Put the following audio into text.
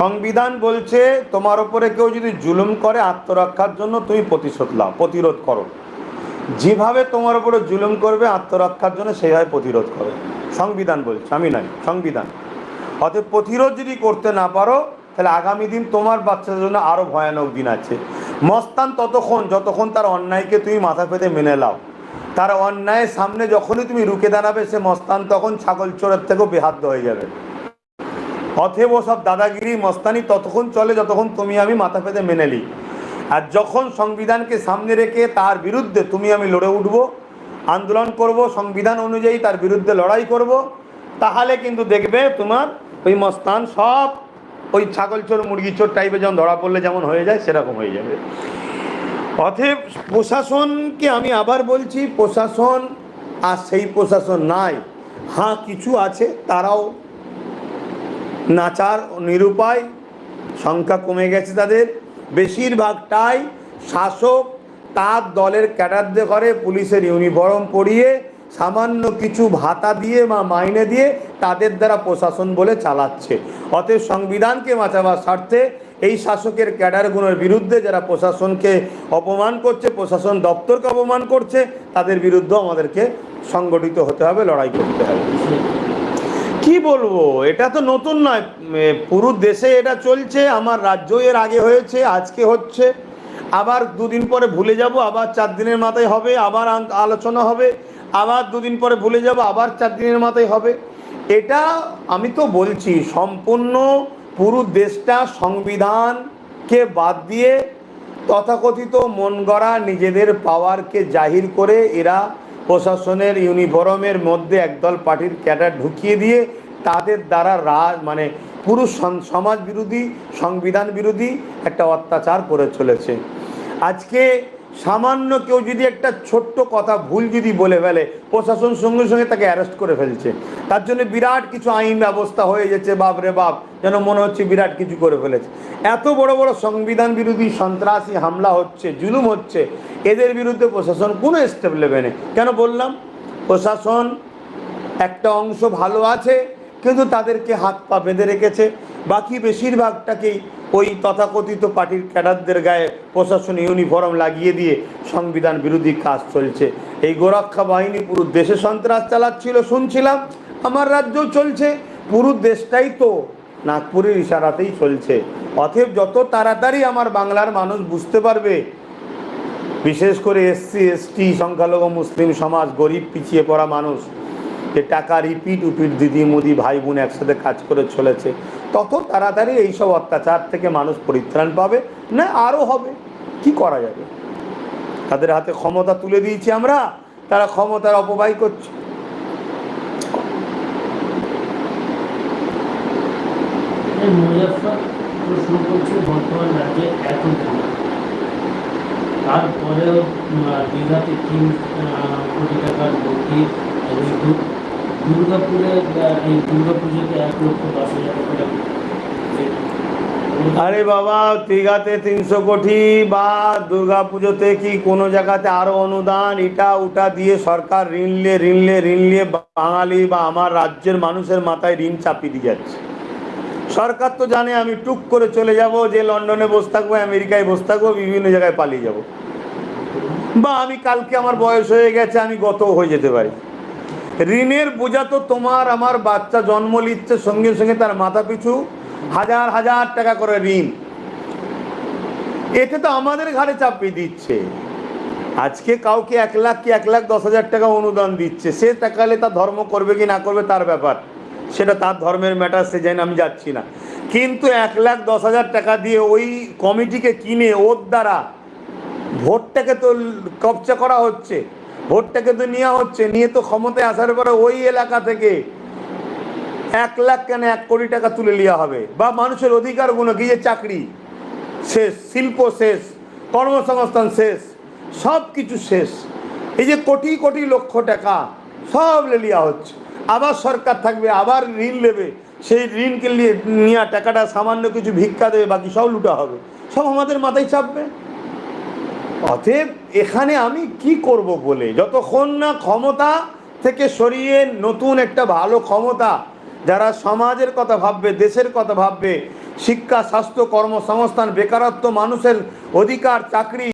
সংবিধান বলছে, তোমার উপরে কেউ যদি জুলুম করে আত্মরক্ষার জন্য তুমি প্রতিশোধ লাও প্রতিরোধ করো। যেভাবে তোমার উপরে জুলুম করবে, আত্মরক্ষার জন্য সেইভাবে প্রতিরোধ করো। সংবিধান বলছে, আমি নয় সংবিধান। অতএব প্রতিরোধ যদি করতে না পারো, তাহলে আগামী দিন তোমার বাচ্চাদের জন্য আরও ভয়ানক দিন আছে। মস্তান ততক্ষণ, যতক্ষণ তার অন্যায়কে তুমি মাথা পেতে মেনে লাও তার অন্যায়ের সামনে যখনই তুমি রুখে দাঁড়াবে সে মস্তান, তখন ছাগল চোরের থেকেও বেহাদ্য হয়ে যাবে। অথেব সব দাদাগিরি, মস্তানি, ততক্ষণ চলে, যতক্ষণ তুমি আমি মাথা পেতে মেনে নিই আর যখন সংবিধানকে সামনে রেখে তার বিরুদ্ধে তুমি আমি লড়ে উঠব, আন্দোলন করব, সংবিধান অনুযায়ী তার বিরুদ্ধে লড়াই করব, তাহলে কিন্তু দেখবে তোমার ওই মস্তান সব ওই ছাগল চোর, মুরগি চোর টাইপের যেমন ধরা পড়লে যেমন হয়ে যায়, সেরকম হয়ে যাবে। অতএব প্রশাসনকে আমি আবার বলছি, প্রশাসন আর সেই প্রশাসন নাই। হ্যাঁ কিছু আছে, তারাও নাচার নিরুপায়, সংখ্যা কমে গেছে তাদের। বেশিরভাগটাই শাসক তার দলের ক্যাডারদের ঘরে পুলিশের ইউনিফর্ম পরিয়ে সামান্য কিছু ভাতা দিয়ে বা মাইনে দিয়ে তাদের দ্বারা প্রশাসন বলে চালাচ্ছে। অতএব সংবিধানকে বাঁচাবার স্বার্থে এই শাসকের ক্যাডারগুলোর বিরুদ্ধে যারা প্রশাসনকে অপমান করছে, প্রশাসন দপ্তরকে অপমান করছে, তাদের বিরুদ্ধে আমাদেরকে সংগঠিত হতে হবে, লড়াই করতে হবে। কি বলব? এটা তো নতুন নয়। পুরো দেশে এটা চলছে, আমার রাজ্য এর আগে হয়েছে, আজকে হচ্ছে। আবার দুদিন পরে ভুলে যাব, আবার চার দিনের মাথায় হবে, আবার আলোচনা হবে, আবার দুদিন পরে ভুলে যাব, আবার চার দিনের মাথায় হবে। এটা আমি তো বলছি, সম্পূর্ণ পুরো দেশটা সংবিধানকে বাদ দিয়ে তথাকথিত মন গড়া নিজেদের পাওয়ারকে জাহির করে এরা প্রশাসনের ইউনিফর্মের মধ্যে একদল পার্টির ক্যাডার ঢুকিয়ে দিয়ে তাদের দ্বারা রা মানে পুরুষ সমাজ বিরোধী, সংবিধান বিরোধী একটা অত্যাচার করে চলেছে। আজকে সামান্য কেউ যদি একটা ছোট্ট কথা ভুল যদি বলে ফেলে, প্রশাসন সঙ্গে সঙ্গে তাকে অ্যারেস্ট করে ফেলছে। তার জন্য বিরাট কিছু আইন ব্যবস্থা হয়ে যাচ্ছে, বাপ রে বাপ, যেন মনে হচ্ছে বিরাট কিছু করে ফেলেছে। এত বড় বড় সংবিধান বিরোধী সন্ত্রাসী হামলা হচ্ছে, জুলুম হচ্ছে, এদের বিরুদ্ধে প্রশাসন কোনো স্টেপ নেবে না। কেন বললাম? প্রশাসন একটা অংশ ভালো আছে, কিন্তু তাদেরকে হাত পা বেঁধে রেখেছে। বাকি বেশিরভাগটাকেই ওই তথাকথিত পার্টির ক্যাডারদের গায়ে প্রশাসন ইউনিফর্ম লাগিয়ে দিয়ে সংবিধান বিরোধী কাজ চলছে। এই গোরক্ষা বাহিনী পুরো দেশে সন্ত্রাস চালাচ্ছিল, শুনছিলাম। আমার রাজ্যও চলছে। পুরো দেশটাই তো নাগপুরের ইশারাতেই চলছে। অতএব যত তাড়াতাড়ি আমার বাংলার মানুষ বুঝতে পারবে, বিশেষ করে এসসি, এসটি, সংখ্যালঘু, মুসলিম সমাজ, গরিব, পিছিয়ে পড়া মানুষ যে টাকা রিপিট উপিট দিদি, মোদি, ভাই বোন একসাথে কাজ করে চলেছে, তত তাড়াতাড়ি এইসব অত্যাচার থেকে মানুষ পরিত্রাণ পাবে, না আরও হবে? কি করা যাবে? তাদের হাতে ক্ষমতা তুলে দিয়েছি আমরা, তারা ক্ষমতার অপব্যয় করছে। তারপরেও তিন কোটি টাকার দু- আরে বাবা, দীঘাতে তিনশো কোটি বা দুর্গা পুজোতে কি কোনো জায়গাতে আরও অনুদান? এটা ওটা দিয়ে সরকার ঋণ নিয়ে ঋণ নিয়ে ঋণ নিয়ে বাঙালি বা আমার রাজ্যের মানুষের মাথায় ঋণ চাপিয়ে দিয়ে যাচ্ছে। সরকার তো জানে আমি টুক করে চলে যাব, যে লন্ডনে বসে থাকব, আমেরিকায় বসে থাকব, বিভিন্ন জায়গায় পালিয়ে যাব। বা আমি কালকে আমার বয়স হয়ে গেছে, আমি গত হয়ে যেতে পারি। ঋণের বোঝা তো তোমার, আমার বাচ্চা জন্ম নিচ্ছে সঙ্গে সঙ্গে তার মাথা পিছু হাজার হাজার টাকা করে ঋণ। এতে তো আমাদের ঘাড়ে চাপিয়ে দিচ্ছে। আজকে কাউকে এক লাখ কি এক লাখ দশ হাজার টাকা অনুদান দিচ্ছে? সে টাকালে তার ধর্ম করবে কি না করবে তার ব্যাপার। সেটা তার ধর্মের ম্যাটার সে জানি আমি যাচ্ছি না। কিন্তু এক লাখ দশ হাজার টাকা দিয়ে ওই কমিটিকে কিনে ওর দ্বারা ভোটটাকে তো কবজা করা হচ্ছে। ভোটটাকে তো নেওয়া হচ্ছে, নিয়ে তো ক্ষমতায় আসার পরে ওই এলাকা থেকে এক লাখ কেন এক কোটি টাকা তুলে নেওয়া হবে? বা মানুষের অধিকারগুলো কি যে চাকরি? শেষ, শিল্প শেষ, কর্মসংস্থান শেষ, সব কিছু শেষ। এই যে কোটি কোটি লক্ষ টাকা সব লেলিয়া হচ্ছে। আবার সরকার থাকবে, আবার ঋণ নেবে। সেই ঋণকে নিয়ে, নেওয়া টাকাটা সামান্য কিছু ভিক্ষা দেবে, বাকি সব লুটা হবে। সব আমাদের মাথায় চাপবে। অতএব এখানে আমি কি করব বলে? যতক্ষণ না ক্ষমতা থেকে সরিয়ে নতুন একটা ভালো ক্ষমতা যারা সমাজের কথা ভাববে, দেশের কথা ভাববে, শিক্ষা, স্বাস্থ্য, কর্মসংস্থান, বেকারত্ব, মানুষের অধিকার, চাকরি